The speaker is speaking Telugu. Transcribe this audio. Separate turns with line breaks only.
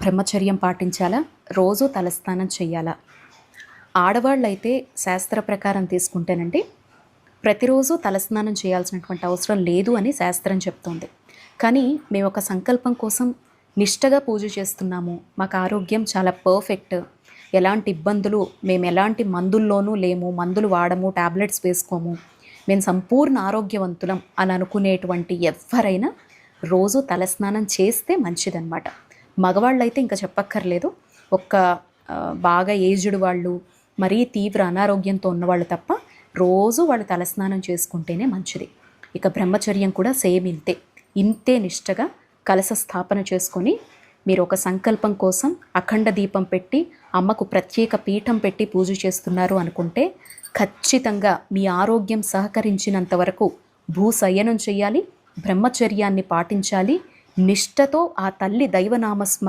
బ్రహ్మచర్యం పాటించాలా? రోజు తలస్నానం చేయాలా ఆడవాళ్ళైతే శాస్త్ర ప్రకారం తీసుకుంటేనండి ప్రతిరోజు తలస్నానం చేయాల్సినటువంటి అవసరం లేదు అని శాస్త్రం చెప్తోంది. కానీ మేము ఒక సంకల్పం కోసం నిష్టగా పూజ చేస్తున్నాము. మాకు ఆరోగ్యం చాలా పర్ఫెక్ట్. ఎలాంటి ఇబ్బందులు మేము ఎలాంటి మందుల్లోనూ లేము మందులు వాడము టాబ్లెట్స్ వేసుకోము. మేము సంపూర్ణ ఆరోగ్యవంతులం అని అనుకునేటువంటి ఎవరైనా రోజు తలస్నానం చేస్తే మంచిదన్నమాట. మగవాళ్ళైతే ఇంకా చెప్పక్కర్లేదు. ఒక్క బాగా ఏజ్డ్ వాళ్ళు మరీ తీవ్ర అనారోగ్యంతో ఉన్నవాళ్ళు తప్ప రోజు వాళ్ళు తలస్నానం చేసుకుంటేనే మంచిది. ఇక బ్రహ్మచర్యం కూడా సేమ్ ఇంతే. ఇంతే నిష్టగా కలశ స్థాపన చేసుకొని మీరు ఒక సంకల్పం కోసం అఖండ దీపం పెట్టి అమ్మకు ప్రత్యేక పీఠం పెట్టి పూజ చేస్తున్నారు అనుకుంటే ఖచ్చితంగా మీ ఆరోగ్యం సహకరించినంత వరకు భూసయనం చేయాలి బ్రహ్మచర్యాన్ని పాటించాలి నిష్టతో ఆ తల్లి దైవనామస్మ